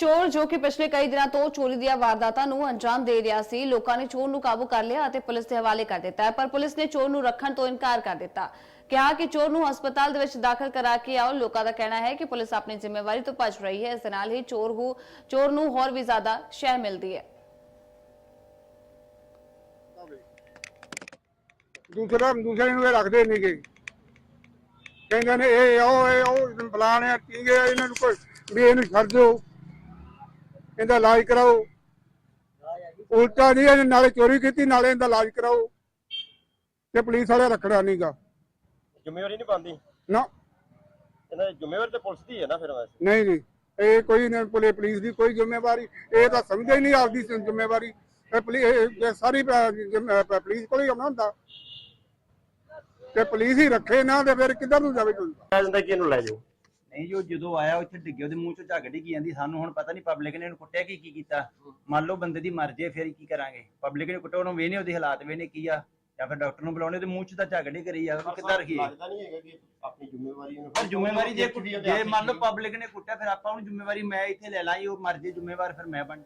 ਚੋਰ ਜੋ ਕਿ ਪਿਛਲੇ ਕਈ ਦਿਨਾਂ ਤੋਂ ਚੋਰੀ ਦੀਆਂ ਵਾਰਦਾਤਾਂ ਨੂੰ ਅੰਜਾਮ ਦੇ ਰਿਹਾ ਸੀ, ਲੋਕਾਂ ਨੇ ਚੋਰ ਨੂੰ ਕਾਬੂ ਕਰ ਲਿਆ ਅਤੇ ਪੁਲਿਸ ਦੇ ਹਵਾਲੇ ਕਰ ਦਿੱਤਾ ਹੈ, ਪਰ ਪੁਲਿਸ ਨੇ ਚੋਰ ਨੂੰ ਰੱਖਣ ਤੋਂ ਇਨਕਾਰ ਕਰ ਦਿੱਤਾ। ਕਿਹਾ ਕਿ ਚੋਰ ਨੂੰ ਹਸਪਤਾਲ ਦੇ ਵਿੱਚ ਦਾਖਲ ਕਰਾ ਕੇ ਆਓ, ਲੋਕਾਂ ਦਾ ਕਹਿਣਾ ਹੈ ਕਿ ਪੁਲਿਸ ਆਪਣੀ ਜ਼ਿੰਮੇਵਾਰੀ ਤੋਂ ਭੱਜ ਰਹੀ ਹੈ, ਇਸ ਦੇ ਨਾਲ ਹੀ ਚੋਰ ਨੂੰ ਚੋਰ ਨੂੰ ਹੋਰ ਵੀ ਜ਼ਿਆਦਾ ਸ਼ਹਿ ਮਿਲਦੀ ਹੈ। ਦੂਸਰਾ, ਦੂਸਰੇ ਨੂੰ ਇਹ ਰੱਖਦੇ ਨਹੀਂਗੇ ਕਹਿੰਦੇ ਨੇ, ਇਹ ਉਹ ਇਹ ਉਹ ਬਲਾਣੇ ਟੀਂਗੇ ਇਹਨਾਂ ਨੂੰ ਕੋਈ, ਵੀ ਇਹਨੂੰ ਛੱਡ ਦਿਓ। ਇਹਦਾ ਇਲਾਜ ਕਰਾਓ। ਉਲਟਾ ਨਹੀਂ ਇਹਨੇ ਨਾਲੇ ਚੋਰੀ ਕੀਤੀ ਨਾਲੇ ਇਹਦਾ ਇਲਾਜ ਕਰਾਓ। ਤੇ ਪੁਲਿਸ ਵਾਲੇ ਰੱਖਣਾ ਨਹੀਂਗਾ। ਜ਼ਿੰਮੇਵਾਰੀ ਨਹੀਂ ਪਾਉਂਦੀ? ਨਾ। ਇਹਨਾਂ ਦੀ ਜ਼ਿੰਮੇਵਾਰੀ ਤਾਂ ਪੁਲਿਸ ਦੀ ਹੈ ਨਾ ਫਿਰ ਵੈਸੇ। ਨਹੀਂ ਜੀ ਇਹ ਕੋਈ ਨਹੀਂ ਪੁਲਿਸ ਪੁਲਿਸ ਦੀ ਕੋਈ ਜ਼ਿੰਮੇਵਾਰੀ। ਇਹ ਤਾਂ ਸਮਝਦੇ ਹੀ ਨਹੀਂ ਆਪਦੀ ਜ਼ਿੰਮੇਵਾਰੀ। ਇਹ ਪੁਲਿਸ ਇਹ- ਸਾਰੀ ਪੁਲਿਸ ਕੋਲ ਹੀ ਆਉਣਾ ਹੁੰਦਾ। ਤੇ ਪੁਲਿਸ ਹੀ ਰੱਖੇ ਨਾ ਤੇ ਫਿਰ ਕਿੱਧਰ ਨੂੰ ਜਾਵੇ ਦਿੰਦਾ ਕਿ ਇਹਨੂੰ ਲੈ ਜਾਓ ਨਹੀਂ ਜੋ ਜਦੋਂ ਆਇਆ ਉੱਥੇ ਡਿੱਗੇ ਉਹਦੇ ਮੂੰਹ ਚੋਂ ਝੱਗ ਡਿੱਗੀ ਜਾਂਦੀ। ਸਾਨੂੰ ਹੁਣ ਪਤਾ ਨਹੀਂ ਪਬਲਿਕ ਨੇ ਇਹਨੂੰ ਕੁੱਟਿਆ ਕੀ ਕੀ ਕੀਤਾ। ਮੰਨ ਲਓ ਬੰਦੇ ਦੀ ਮਰ ਜੇ ਫਿਰ ਕੀ ਕਰਾਂਗੇ? ਪਬਲਿਕ ਨੇ ਕੁੱਟਿਆ ਉਹਨੂੰ ਵੇਨੇ ਉਹਦੇ ਹਾਲਾਤ ਵੇਨੇ ਕੀ ਆ। ਜਾਂ ਫਿਰ ਡਾਕਟਰ ਨੂੰ ਬੁਲਾਉਣੇ ਉਹਦੇ ਮੂੰਹ 'ਚ ਤਾਂ ਝੱਗ ਡਿੱਗ ਰਹੀ ਆ ਉਹਨੂੰ ਕਿੱਦਾਂ ਰੱਖੀਏ ਲੱਗਦਾ ਨਹੀਂ ਹੈਗਾ ਕਿ ਆਪਣੀ ਜ਼ਿੰਮੇਵਾਰੀ ਨੂੰ ਪਰ ਜ਼ਿੰਮੇਵਾਰੀ ਜੇ ਜੇ ਮੰਨ ਲਓ ਪਬਲਿਕ ਨੇ ਕੁੱਟਿਆ ਫਿਰ ਆਪਾਂ ਉਹਨੂੰ ਜ਼ਿੰਮੇਵਾਰੀ ਮੈਂ ਇੱਥੇ ਲੈ ਲਾਂ ਉਹ ਮਰ ਜੇ ਜ਼ਿੰਮੇਵਾਰ ਫਿਰ ਮੈਂ ਬਣ